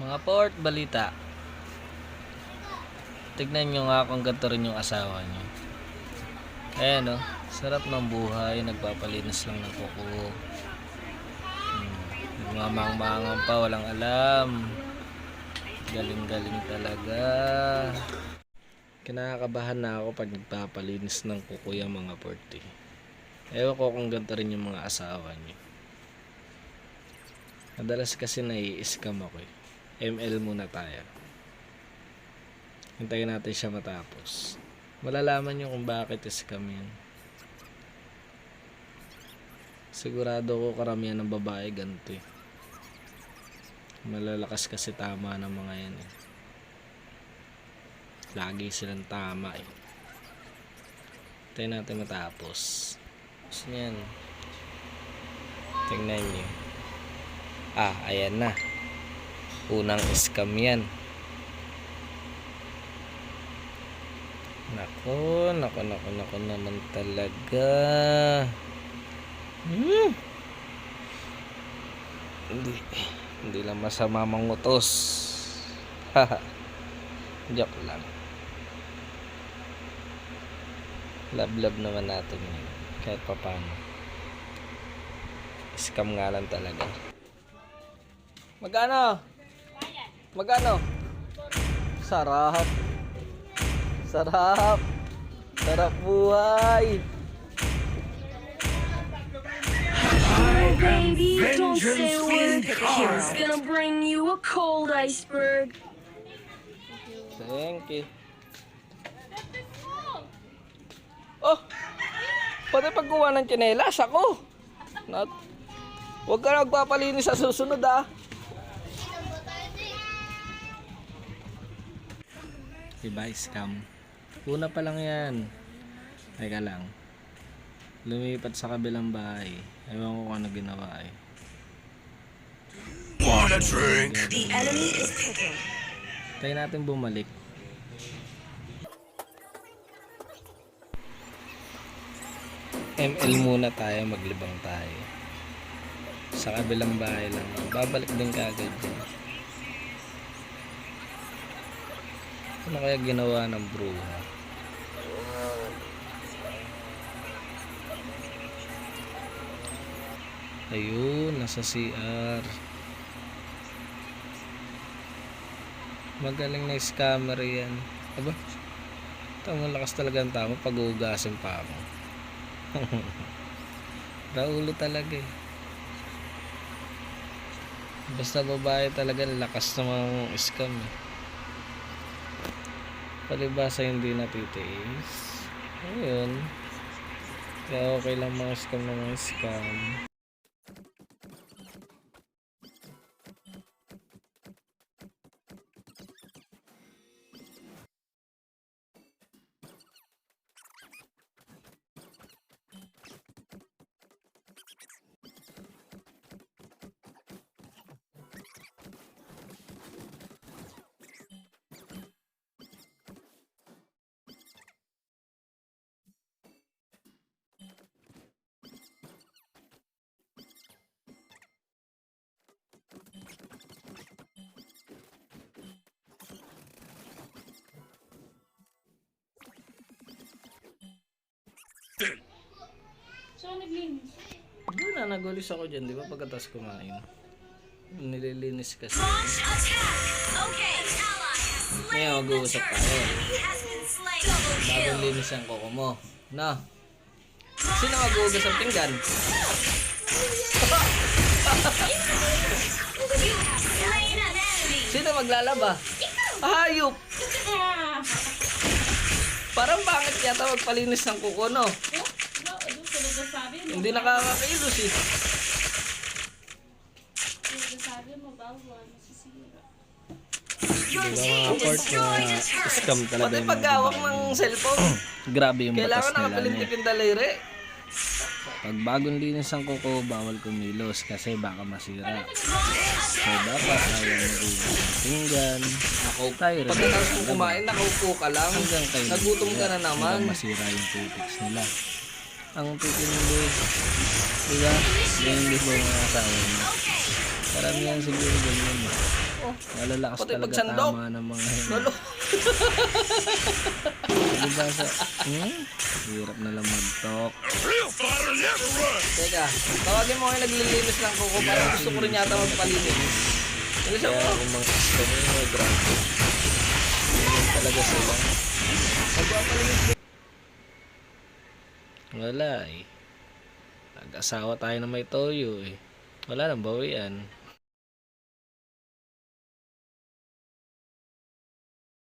Mga port balita. Tignan nyo nga kung ganito rin yung asawa nyo. Ayan no, sarap ng buhay, nagpapalinis lang ng kuko. Hmm. Nagmamang-mangang pa, walang alam. Galing-galing talaga. Kinakabahan na ako pag nagpapalinis ng kuko yung mga porti. Ewan ko kung ganito rin yung mga asawa nyo. Madalas kasi nai-scam ako eh. ML muna tayo. Hintayin natin siya matapos. Malalaman nyo kung bakit scam yan. Sigurado ko karamihan ng babae ganito eh. Malalakas kasi tama ng mga yan eh. Lagi silang tama eh. Hintayin natin matapos. Gusto niyan. Tingnan nyo. Ah, ayan na. Unang scam yan. Nako, nako, nako, nako naman talaga. Hmm. Hindi, hindi lang masama mangutos. Haha. Joke lang. Love-love naman natin yun. Kahit papano. Scam nga lang talaga. Magkano? Magkano? Sarap. Sarap. Sarap buhay. Oh, baby, don't say a word. Here's gonna bring you a cold iceberg. Thank you. Oh! Pati pagkuha ng tsinelas, ako. Not, huwag ka nagpapalinis sa susunod ah. Diba, scam? Una pa lang yan. Teka lang. Lumipat sa kabilang bahay. Ewan ko kung ano ginawa eh. Wanna drink? The enemy is picking. Tayo natin bumalik. ML muna tayo, maglibang tayo. Sa kabilang bahay lang. Babalik din kagad yun. Ano kaya ginawa ng bruha? Ayun, nasa CR. Magaling na scammer yan. Aba? Tama lakas talaga ang tama pag uugasin pa ako. Raulo talaga eh. Basta babae talaga lakas ng mga scam eh. Palibasa hindi natitiis. Ayun. Kaya okay lang mga scam ng mga scam. So, naglinis. Doon na, nagulis ako dyan, di ba? Pagkatas kumain. Nililinis kasi. Okay, Ngayon, mag-uusap tayo. Bagong linis ang koko mo. Na. Sino mag-uugas ang pinggan? Sino maglalaba? Hayop! Parang bakit yata magpalinis ng kuko, no? Hindi nakakakilos eh. Team mga destroyed na scam talaga Pati yung mga paghawak babae. ng cellphone, Grabe yung batas kailangan nila. nakapilintik niya. yung daliri. Pag bagong linis ang kuko, bawal kumilos kasi baka masira. So dapat ayaw mag-ugas ng pinggan. Ako, Tayo rin. pagkatapos mo kumain, nakaupo ka lang. Hanggang kayo. Nagutom ka na naman. Hanggang masira yung tutics nila. Ang titindi. Diba? Ganyan di ba mga asawa niyo? Karamihan siguro ganyan. eh. Oh, Malalakas Pati talaga pagsandok. tama ng mga Lalo. Diba sa... Hmm? Hirap na lang mag-talk. Teka, tawagin mo kayo naglilinis ng kuko. Parang gusto ko rin yata magpalinis. Kaya ako. kung mga customer, grabe. Ganyan talaga sila. Magpapalinis Wala eh. Nag-asawa tayo na may toyo eh. Wala nang bawian.